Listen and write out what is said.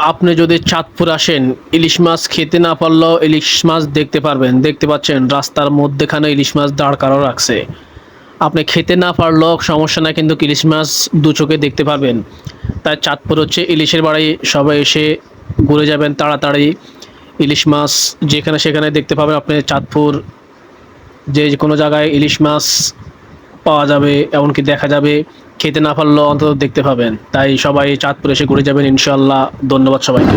আপনি যদি চাঁদপুর আসেন, ইলিশ মাছ খেতে না পারলেও ইলিশ মাছ দেখতে পারবেন। দেখতে পাচ্ছেন, রাস্তার মধ্যেখানে ইলিশ মাছ দাঁড় কারও রাখছে। আপনি খেতে না পারলেও সমস্যা না কিন্তু ইলিশ মাছ দু চোখে দেখতে পারবেন। তাই চাঁদপুর হচ্ছে ইলিশের বাড়ি। সবাই এসে ঘুরে যাবেন তাড়াতাড়ি। ইলিশ মাছ যেখানে সেখানে দেখতে পাবেন আপনি চাঁদপুর। যে কোনো জায়গায় ইলিশ মাছ পাওয়া যাবে, এমনকি দেখা যাবে। খেতে না পারলেও অন্তত দেখতে পাবেন। তাই সবাই চাঁদপুর এসে ঘুরে যাবেন ইনশাল্লাহ ধন্যবাদ সবাইকে।